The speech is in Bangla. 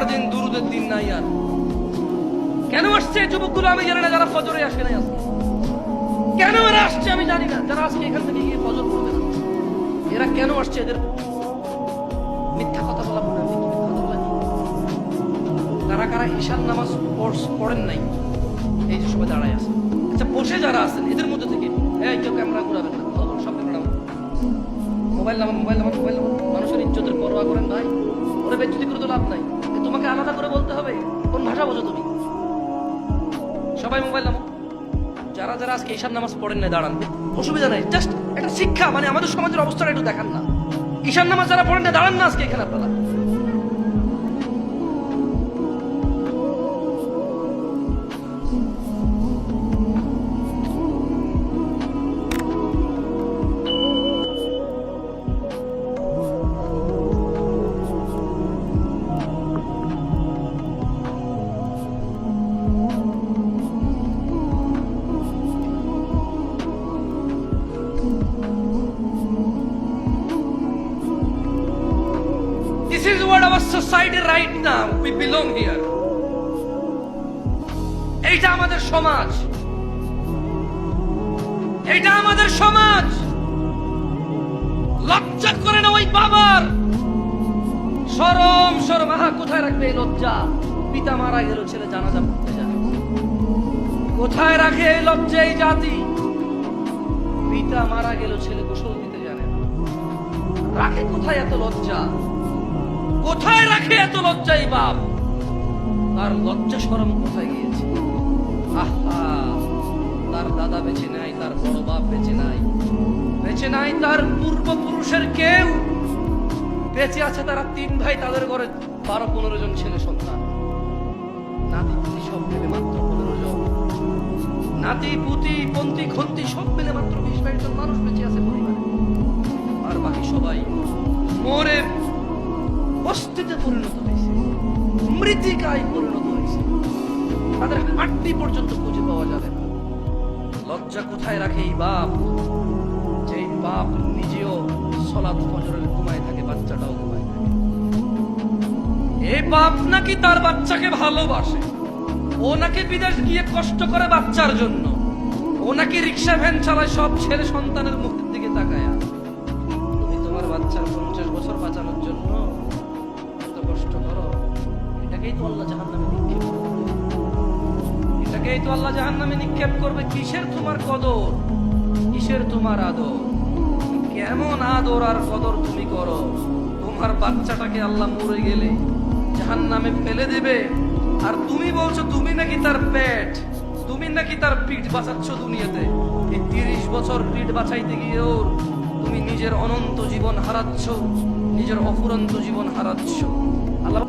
জুমার দিন দুরুদের দিন নাই আর। কেন আসছে যুবকগুলো? আমি জানি না, যারা ফজরে আসে নাই আজকে। কেন এরা আসছে আমি জানি না। যারা আজকে এখান থেকে গিয়ে ফজর করবে না। এরা কেন আসছে এদের? মিথ্যা কথা বলা মনে কথা কারা কারা ঈশান নামাজ পড়েন নাই? এই যে সবাই দাঁড়ায় আছে। আচ্ছা বসে যারা আছেন, এদের মধ্যে থেকে। এই কেউ ক্যামেরা ঘুরাবেন না সব ক্যামেরা মোবাইল নামান মোবাইল নামান মোবাইল নামান। মানুষের ইজ্জতের পরোয়া করেন ভাই। ওরা বেজ্জতি করে তো লাভ নাই। তোমাকে আলাদা করে বলতে হবে? কোন ভাষা বোঝো তুমি? সবাই মোবাইল নামো। যারা যারা আজকে ঈশান নামাজ পড়েন না দাঁড়ান। অসুবিধা নাই জাস্ট একটা শিক্ষা মানে আমাদের সমাজের অবস্থাটা একটু দেখান না। ঈশান নামাজ যারা পড়েন না দাঁড়ান না আজকে এখানে আপনারা। This is what our society right now. We belong here. এইটা আমাদের সমাজ। এইটা আমাদের সমাজ। লজ্জা করে না ওই বাবার। সরম সরম। আহা, কোথায় রাখবে এই লজ্জা? পিতা মারা গেল, ছেলে জানাজা পড়তে যায় কোথায় রাখে এই লজ্জা এই জাতি? পিতা মারা গেল, ছেলে গোসল দিতে জানে রাখে কোথায় এত লজ্জা? কোথায় রাখে এত লজ্জাই বাপ? তার লজ্জা সরম কোথায় গিয়েছে? তার দাদা বেঁচে নাই, তার বড় বাপ বেঁচে নাই। বেঁচে নাই তার পূর্বপুরুষের কেউ। বেঁচে আছে তারা তিন ভাই, তাদের ঘরে বারো, পনেরো জন ছেলে সন্তান। নাতি, পুতি সব মিলে মাত্র পনেরো জন। নাতি, পুতি পন্তি খন্তি সব মিলে মাত্র বিশ বস্তিতে পরিণত হয়েছে মৃত্তিকায় পরিণত হয়েছে তাদের হাড্ডি পর্যন্ত খুঁজে পাওয়া যাবে না। লজ্জা কোথায় রাখে এই বাপ? যে বাপ নিজেও সলাপ ফজরের ঘুমায় থাকে, বাচ্চাটাও ঘুমায় থাকে। এই বাপ নাকি তার বাচ্চাকে ভালোবাসে? ও নাকি বিদেশ গিয়ে কষ্ট করে বাচ্চার জন্য? ও নাকি রিক্সা ভ্যান চালায় সব ছেলে সন্তানের মুখের দিকে তাকায় তুমি তোমার বাচ্চার এটাকেই তো আল্লাহ জাহান নামে নিক্ষেপ এটাকেই তো আল্লাহ জাহান নামে নিক্ষেপ করবে। কিসের তোমার কদর? কিসের তোমার আদর? কেমন আদর আর কদর তুমি করো? তোমার বাচ্চাটাকে আল্লাহ মরে গেলে জাহান নামে ফেলে দেবে। আর তুমি বলছো, তুমি নাকি তার পেট? তুমি নাকি তার পিঠ বাঁচাচ্ছ দুনিয়াতে? এই তিরিশ বছর পিঠ বাঁচাইতে গিয়েও তুমি নিজের অনন্ত জীবন হারাচ্ছ, নিজের অফুরন্ত জীবন হারাচ্ছ। আল্লাহ